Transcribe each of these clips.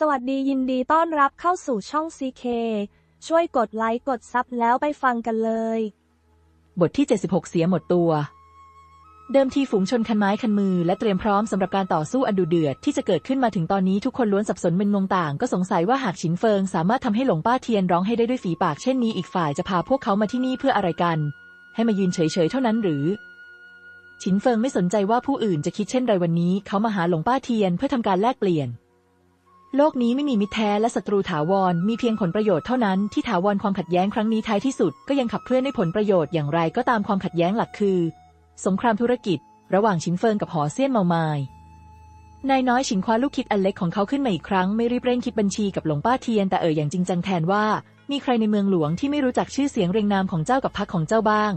สวัสดียินดีต้อนรับเข้าสู่ช่อง CK ช่วยกดไลค์กดซับแล้วไปฟังกันเลย บทที่ 76 เสียหมดตัว เดิมทีฝูงชนคันไม้คันมือ และเตรียมพร้อมสำหรับการต่อสู้อันดุเดือดที่จะเกิดขึ้นมาถึงตอนนี้ทุกคนล้วนสับสนมึนงงต่าง ก็สงสัยว่าหากฉินเฟิง สามารถทำให้หลงป้าเทียนร้องให้ได้ด้วยฝีปากเช่นนี้อีกฝ่ายจะพาพวกเขามาที่นี่เพื่ออะไรกัน ให้มายืนเฉยๆเท่านั้นหรือฉินเฟิงไม่สนใจว่าผู้อื่นจะคิดเช่นไรวันนี้ เขามาหาหลงป้าเทียนเพื่อทำการแลกเปลี่ยน โลกนี้ไม่มีมิตรแท้และศัตรูถาวร มีเพียงผลประโยชน์เท่านั้นที่ถาวรความขัดแย้งครั้งนี้ท้ายที่สุดก็ยังขับเคลื่อนด้วยผลประโยชน์อย่างไรก็ตามความขัดแย้งหลักคือ สงครามธุรกิจ ระหว่างชินเฟิงกับหอเซี่ยนเมามายนายน้อยฉินคว้าลูกคิดอันเล็กของเขาขึ้นมาอีกครั้งไม่รีบเร่งคิดบัญชีกับหลวงป้าเทียนแต่เอ่ยอย่างจริงจังแทนว่า มีใครในเมืองหลวงที่ไม่รู้จักชื่อเสียงเรียงนามของเจ้ากับพรรคของเจ้าบ้าง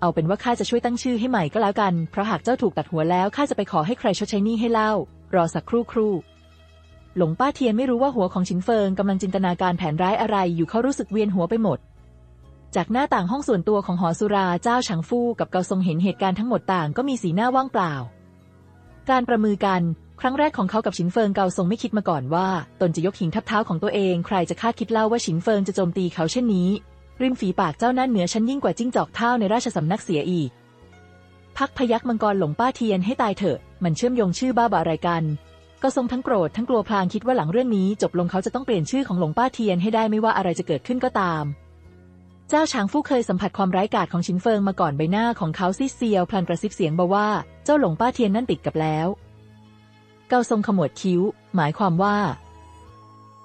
เอาเป็นว่าข้าจะช่วยตั้งชื่อให้ใหม่ก็แล้วกัน เพราะหากเจ้าถูกตัดหัวแล้วข้าจะไปขอให้ใครชดใช้หนี้ให้เล่ารอสักครู่ครู่ หลงป้าเทียนไม่รู้ว่าหัวของชินเฟิงกำลังจินตนาการแผนร้ายอะไรอยู่เขารู้สึกเวียนหัวไปหมด จากหน้าต่างห้องส่วนตัวของหอสุราเจ้าฉางฟู่กับเกาซงเห็นเหตุการณ์ทั้งหมดต่างก็มีสีหน้าว่างเปล่า การประมือกันครั้งแรกของเขากับฉินเฟิงเกาซงไม่คิดมาก่อนว่า ตนจะยกหินทับเท้าของตัวเอง ใครจะคาดคิดเล่าว่าฉินเฟิงจะโจมตีเขาเช่นนี้ ริมฝีปากเจ้านั่นเหนือชั้นยิ่งกว่าจิ้งจอกเท่าในราชสำนักเสียอีก พักพยักมังกรหลงป้าเทียนให้ตายเถอะ มันเชื่อมโยงชื่อบ้าบาอะไรกัน ก็ทรงทั้งโกรธทั้งกลัวพลางคิดว่าหลังเรื่องนี้ จบลงเขาจะต้องเปลี่ยนชื่อของหลวงป้าเทียนให้ได้ไม่ว่าอะไรจะเกิดขึ้นก็ตาม เจ้าช้างฟู่เคยสัมผัสความร้ายกาจของชินเฟิงมาก่อนใบหน้าของเขาซีเซียวพลันกระซิบเสียงเบาว่าเจ้าหลงป้าเทียนนั่นติดกับแล้ว เกาทรงขมวดคิ้ว หมายความว่า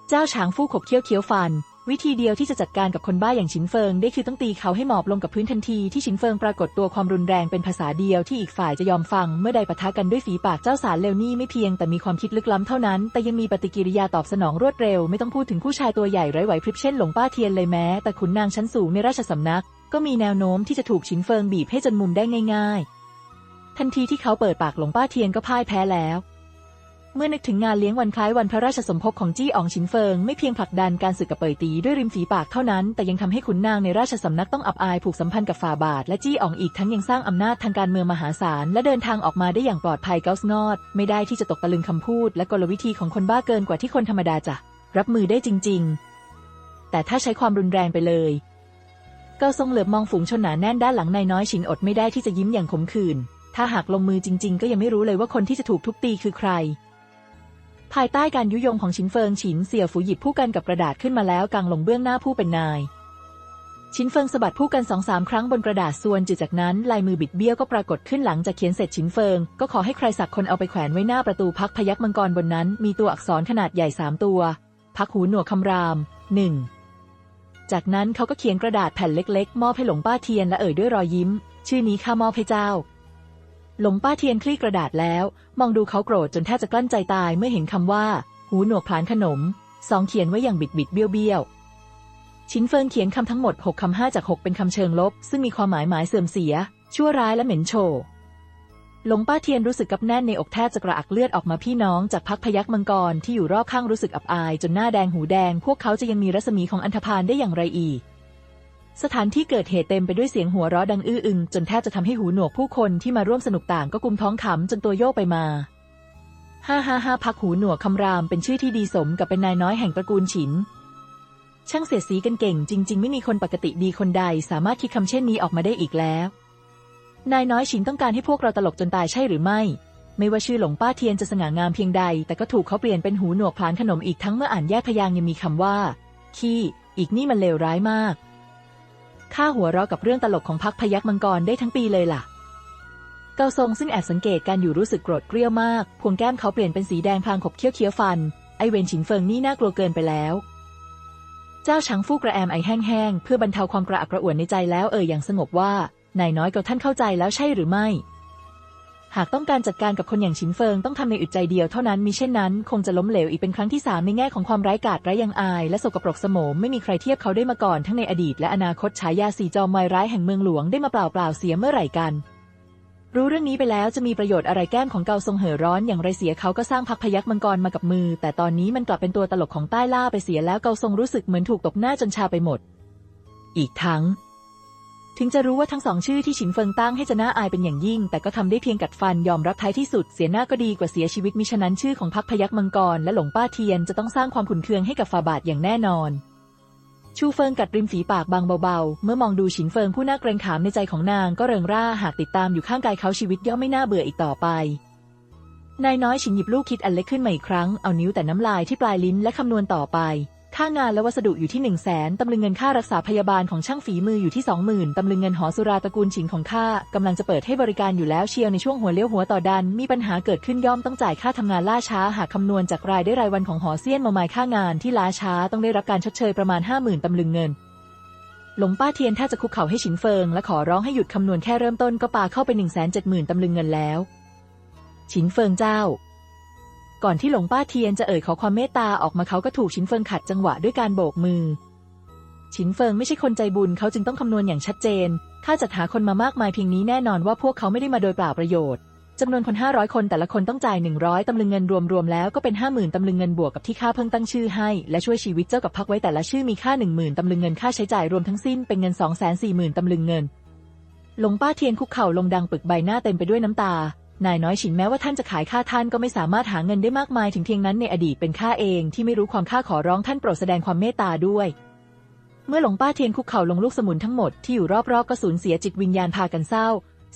เจ้าช้างฟู่ขบเคี้ยวเคี้ยวฟัน วิธีเดียวที่จะจัดการกับคนบ้าอย่างชินเฟิง ได้คือต้องตีเขาให้หมอบลงกับพื้นทันทีที่ชินเฟิงปรากฏตัวความรุนแรงเป็นภาษาเดียวที่อีกฝ่ายจะยอมฟัง เมื่อใดปะทะกันด้วยฝีปากเจ้าสารเลวนี่ไม่เพียงแต่มีความคิดลึกล้ำเท่านั้น แต่ยังมีปฏิกิริยาตอบสนองรวดเร็ว ไม่ต้องพูดถึงผู้ชายตัวใหญ่ไร้ไหวพริบเช่นหลงป้าเทียนเลยแม้ แต่ขุนนางชั้นสูงในราชสำนัก ก็มีแนวโน้มที่จะถูกชินเฟิงบีบให้จนมุมได้ง่าย ๆ ทันทีที่เขาเปิดปากหลงป้าเทียนก็พ่ายแพ้แล้ว เมื่อนึกถึงงานเลี้ยงวันคล้ายวันพระราชสมภพของจี้อองชินเฟิง ไม่เพียงผลักดันการศึกกับเปยตีด้วยริมฝีปากเท่านั้น แต่ยังทำให้ขุนนางในราชสำนักต้องอับอายผูกสัมพันธ์กับฝ่าบาท และจี้อองอีกทั้งยังสร้างอำนาจทางการเมืองมหาศาล และเดินทางออกมาได้อย่างปลอดภัยเกาสงอด ไม่ได้ที่จะตกตะลึงคำพูด และกลวิธีของคนบ้าเกินกว่าที่คนธรรมดาจะรับมือได้จริง ๆ แต่ถ้าใช้ความรุนแรงไปเลยเกาทรงเหลือบมองฝูงชนหนาแน่นด้านหลังนายน้อยฉินอดไม่ได้ที่จะยิ้มอย่างขมขื่นถ้าหากลงมือจริง ๆ ก็ยังไม่รู้เลยว่าคนที่จะถูกทุบตีคือใคร ภายใต้การยุยงของชินเฟิงฉินเสี่ยฝูหยิบผู้กันกับกระดาษขึ้นมาแล้วกางลงเบื้องหน้าผู้เป็นนาย ชินเฟิงสะบัดผู้กันสองสามครั้งบนกระดาษส่วนจืดจากนั้นลายมือบิดเบี้ยวก็ปรากฏขึ้นหลังจากเขียนเสร็จชินเฟิง ก็ขอให้ใครสักคนเอาไปแขวนไว้หน้าประตูพักพยักมังกรบนนั้น มีตัวอักษรขนาดใหญ่สามตัว พักหูหนวกคำรามหนึ่งจากนั้นเขาก็เขียนกระดาษแผ่นเล็กๆ มอบให้หลงป้าเทียนและเอ่ยด้วยรอยยิ้ม ชื่อนี้ข้ามอบให้เจ้า หลงป้าเทียนคลี่กระดาษแล้ว มองดูเขาโกรธจนแทบจะกลั้นใจตายเมื่อเห็นคำว่า หูหนวกพลานขนมสองเขียนไว้อย่างบิดบิดเบี้ยวเบี้ยวชินเฟิงเขียนคำทั้งหมดหกคำห้าจากหกเป็นคำเชิงลบ ซึ่งมีความหมายหมายเสื่อมเสีย ชั่วร้ายและเหม็นโชหลงป้าเทียนรู้สึกกับแน่นในอกแทบจะกระอักเลือดออกมาพี่น้องจากพักพยักมังกรที่อยู่รอบข้างรู้สึกอับอาย จนหน้าแดงหูแดง พวกเขาจะยังมีรัศมีของอันธพาลได้อย่างไรอีก สถานที่เกิดเหตุเต็มไปด้วยเสียงหัวเราะดังอื้ออึง จนแทบจะทำให้หูหนวกผู้คนที่มาร่วมสนุกต่างก็กุมท้องขำจนตัวโยกไปมาห้าห้าห้าพักหูหนวกคำรามเป็นชื่อที่ดีสมกับเป็นนายน้อยแห่งตระกูลฉิน ช่างเสียสีกันเก่ง จริง ๆ ไม่มีคนปกติดีคนใดสามารถคิดคำเช่นนี้ออกมาได้อีกแล้ว นายน้อยฉินต้องการให้พวกเราตลกจนตายใช่หรือไม่ ไม่ว่าชื่อหลงป้าเทียนจะสง่างามเพียงใด แต่ก็ถูกเขาเปลี่ยนเป็นหูหนวกพลานขนมอีกทั้งเมื่ออ่านแยกพยางยังมีคำว่า ขี้ อีกนี่มันเลวร้ายมาก ข้าหัวเราะกับเรื่องตลกของพักพยักมังกรได้ทั้งปีเลยล่ะ เกาทรงซึ่งแอบสังเกตการอยู่รู้สึกโกรธเกรี้ยวมาก พวงแก้มเขาเปลี่ยนเป็นสีแดงพลางขบเคี้ยวเคี้ยวฟัน ไอเวนฉินเฟิงนี่น่ากลัวเกินไปแล้ว เจ้าช้างฟู่กระแอมไอแห้งๆ เพื่อบรรเทาความกระอักกระอ่วนในใจแล้วเอ่ยอย่างสงบว่า นายน้อยกับท่านเข้าใจแล้วใช่หรือไม่ หากต้องการจัดการกับคนอย่างฉินเฟิงต้องทำในอึดใจเดียวเท่านั้นมิเช่นนั้น คงจะล้มเหลวอีกเป็นครั้งที่สามในแง่ของความร้ายกาจไร้ยังอาย และสกปรกสมมไม่มีใครเทียบเขาได้มาก่อนทั้งในอดีตและอนาคตฉายาสีจอมวายร้ายแห่งเมืองหลวงได้มาเปล่าเปล่าเสียเมื่อไหร่กัน รู้เรื่องนี้ไปแล้วจะมีประโยชน์อะไรแก้มของเกาทรงเห่อร้อนอย่างไรเสียเขาก็สร้างพักพยักมังกรมากับมือ แต่ตอนนี้มันกลับเป็นตัวตลกของใต้ล่าไปเสียแล้วเกาทรงรู้สึกเหมือนถูกตบหน้าจนชาไปหมด อีกทั้ง ถึงจะรู้ว่าทั้งสองชื่อที่ฉินเฟิงตั้งให้จะน่าอายเป็นอย่างยิ่ง แต่ก็ทำได้เพียงกัดฟันยอมรับท้ายที่สุด เสียหน้าก็ดีกว่าเสียชีวิตมิฉะนั้นชื่อของพักพยักมังกรและหลงป้าเทียนจะต้องสร้างความขุ่นเคืองให้กับฝาบาทอย่างแน่นอน ชูเฟิงกัดริมฝีปากบางเบาๆ เมื่อมองดูฉินเฟิงผู้น่าเกรงขามในใจของนางก็เริงร่าหากติดตามอยู่ข้างกายเขาชีวิตย่อมไม่น่าเบื่ออีกต่อไปนายน้อยฉินหยิบลูกคิดอันเล็กขึ้นมาอีกครั้ง เอานิ้วแต่น้ำลายที่ปลายลิ้นและคำนวณต่อไป ค่างานและวัสดุอยู่ที่หนึ่งแสนตำลึงเงินค่ารักษาพยาบาลของช่างฝีมืออยู่ที่สองหมื่นตำลึงเงินหอสุราตระกูลฉิงของข้ากำลังจะเปิดให้บริการอยู่แล้วเชียวในช่วงหัวเลี้ยวหัวต่อดัน มีปัญหาเกิดขึ้นย่อมต้องจ่ายค่าทำงานล่าช้า หากคำนวณจากรายได้รายวันของหอเซียนมามายค่างานที่ล้าช้าต้องได้รับการชดเชยประมาณห้าหมื่นตำลึงเงินหลงป้าเทียนถ้าจะคุกเข่าให้ฉินเฟิง และขอร้องให้หยุดคำนวณแค่เริ่มต้นก็ปาเข้าไปหนึ่งแสนเจ็ดหมื่นตำลึงเงินแล้ว ฉินเฟิงเจ้า ก่อนที่หลงป้าเทียนจะเอ่ยขอความเมตตาออกมาเขาก็ถูกฉินเฟิงขัดจังหวะด้วยการโบกมือฉินเฟิงไม่ใช่คนใจบุญเขาจึงต้องคำนวณอย่างชัดเจนค่าจัดหาคนมามากมายเพียงนี้แน่นอนว่าพวกเขาไม่ได้มาโดยเปล่าประโยชน์จำนวนคน 500 คนแต่ละคนต้องจ่าย 100 ตำลึงเงินรวมๆแล้วก็เป็น 50,000 ตำลึงเงินบวกกับที่ข้าเพิ่งตั้งชื่อให้ และช่วยชีวิตเจ้ากับพักไว้แต่ละชื่อมีค่า 10,000 ตำลึงเงินค่าใช้จ่ายรวมทั้งสิ้นเป็นเงิน 240,000 ตำลึงเงิน หลงป้าเทียนคุกเข่าลงดังปึกใบหน้าเต็มไปด้วยน้ำตา นายน้อยฉินแม้ว่าท่านจะขายค่าท่านก็ไม่สามารถหาเงินได้มากมายถึงเพียงนั้นในอดีตเป็นข้าเองที่ไม่รู้ความค่าขอร้องท่านโปรดแสดงความเมตตาด้วย เมื่อหลงป้าเทียนคุกเข่าลงลูกสมุนทั้งหมดที่อยู่รอบๆก็สูญเสียจิตวิญญาณพากันเศร้า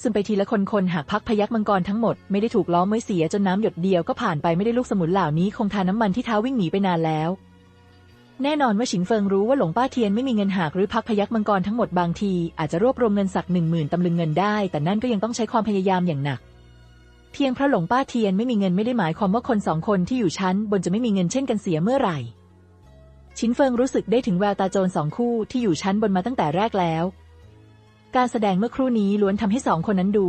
ซึมไปทีละคนคนหากพักพยักมังกรทั้งหมดไม่ได้ถูกล้อมไว้เสียจนน้ำหยดเดียวก็ผ่านไปไม่ได้ลูกสมุนเหล่านี้คงทาน้ำมันที่เท้าวิ่งหนีไปนานแล้ว แน่นอนว่าฉินเฟิงรู้ว่าหลงป้าเทียนไม่มีเงินหากหรือพักพยักมังกรทั้งหมดบางทีอาจจะรวบรวมเงินสักหนึ่งหมื่นตำลึงเงินได้ แต่นั่นก็ยังต้องใช้ความพยายามอย่างหนัก เพียงเพราะหลงป้าเทียนไม่มีเงินไม่ได้หมายความว่าคนสองคนที่อยู่ชั้นบนจะไม่มีเงินเช่นกันเสียเมื่อไหร่ ชินเฟิงรู้สึกได้ถึงแววตาโจรสองคู่ที่อยู่ชั้นบนมาตั้งแต่แรกแล้ว การแสดงเมื่อครู่นี้ล้วนทำให้สองคนนั้นดู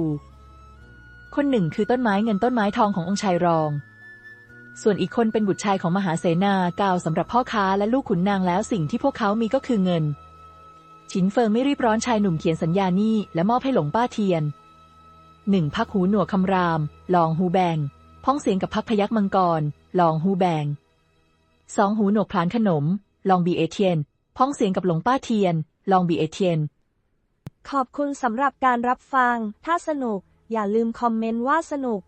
คนหนึ่งคือต้นไม้เงินต้นไม้ทองขององค์ชายรอง ส่วนอีกคนเป็นบุตรชายของมหาเสนากาวสำหรับพ่อค้าและลูกขุนนางแล้วสิ่งที่พวกเขามีก็คือเงิน ชินเฟิงไม่รีบร้อนชายหนุ่มเขียนสัญญานี่และมอบให้หลงป้าเทียน หนึ่งพักหูหนวกคำราม ลองหูแบง พ้องเสียงกับพักพยักมังกร ลองหูแบงสองหูหนวกพลานขนม ลองบีเอเทียน พ้องเสียงกับหลงป้าเทียน ลองบีเอเทียน ขอบคุณสำหรับการรับฟัง ถ้าสนุก อย่าลืมคอมเมนต์ว่าสนุก